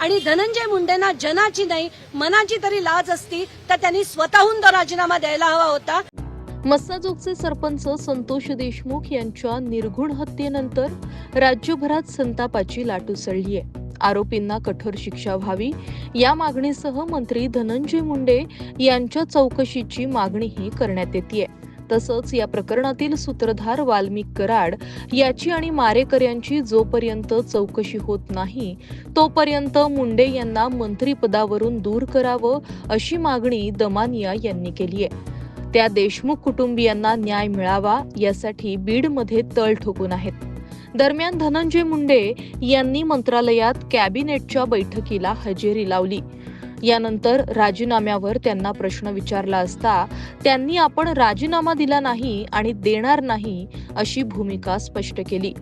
आणि धनंजय मुंडेंना जनाची नाही मनाची तरी लाज असती तर त्यांनी स्वतःहून तो राजीनामा द्यायला हवा होता. मस्साजोगचे सरपंच संतोष देशमुख यांच्या निर्घुण हत्येनंतर राज्यभरात संतापाची लाट उसळली आहे. आरोपींना कठोर शिक्षा व्हावी या मागणीसह मंत्री धनंजय मुंडे यांच्या चौकशीची मागणीही करण्यात येते तसंच या प्रकरणातील सूत्रधार वाल्मिक कराड याची आणि मारेकऱ्यांची जोपर्यंत चौकशी होत नाही तोपर्यंत मुंडे यांना मंत्रिपदावरून दूर करावं अशी मागणी दमानिया यांनी केली आहे. त्या देशमुख कुटुंबियांना न्याय मिळावा यासाठी बीडमध्ये तळ ठोकून आहेत. दरम्यान धनंजय मुंडे यांनी मंत्रालयात कॅबिनेटच्या बैठकीला हजेरी लावली. यानंतर राजीनाम्यावर त्यांना प्रश्न विचारला असता त्यांनी आपण राजीनामा दिला नाही आणि देणार नाही अशी भूमिका स्पष्ट केली.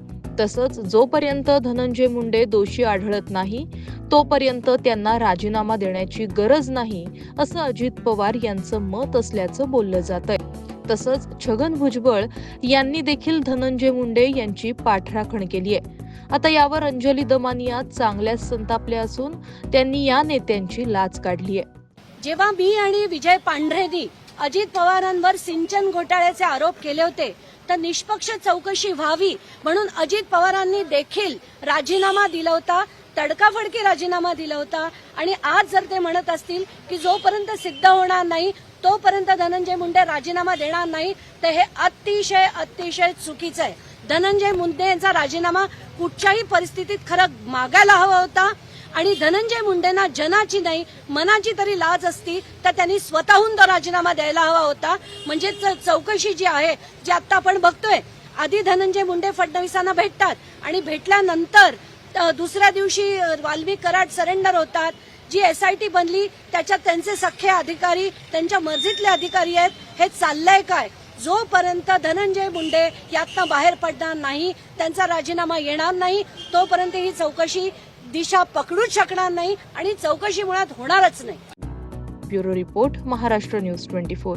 तसंच जोपर्यंत धनंजय मुंडे दोषी आढळत नाही तोपर्यंत त्यांना राजीनामा देण्याची गरज नाही असं अजित पवार यांचं मत असल्याचं बोललं जात आहे तसंच छगन भुजबळ यांनी देखील धनंजय मुंडे यांची पाठराखण केली आहे. आता यावर अंजली दमानिया चांगल्याच संतापल्या असून त्यांनी या नेत्यांची लाच काढली आहे. जेव्हा मी आणि विजय पांढरेनी अजित पवारांवर सिंचन घोटाळ्याचे आरोप केले होते तर निष्पक्ष चौकशी व्हावी म्हणून अजित पवारांनी देखील राजीनामा दिला होता तडकाफडकी राजीनामा दिला होता आणि आज जर ते म्हणत असतील की जोपर्यंत सिद्ध होणार नाही तोपर्यंत धनंजय मुंडे राजीनामा देणार नाही तर हे अतिशय अतिशय चुकीचं आहे. धनंजय मुंडे यांचा राजीनामा कुठच्याही परिस्थितीत खरं मागायला हवा होता. आणि धनंजय मुंडेंना जनाची नाही मनाची तरी लाज असती तर त्यांनी स्वतःहून तो राजीनामा द्यायला हवा होता. म्हणजे च- चौकशी जी आहे जी आता आपण बघतोय आधी धनंजय मुंडे फडणवीसांना भेटतात. आणि भेटल्यानंतर दुसऱ्या दिवशी वाल्मी वाल्मिक कराड सरेंडर होतात. जी एस आय टी बनली त्याच्यात त्यांचे सख्खे अधिकारी त्यांच्या मर्जीतले अधिकारी आहेत हे चाललंय काय? जोपर्यंत धनंजय मुंडे यातनं बाहेर पडणार नाही त्यांचा राजीनामा येणार नाही तोपर्यंत ही चौकशी दिशा पकडूच शकणार नाही आणि चौकशी मुळात होणारच नाही. Bureau report Maharashtra news twenty four.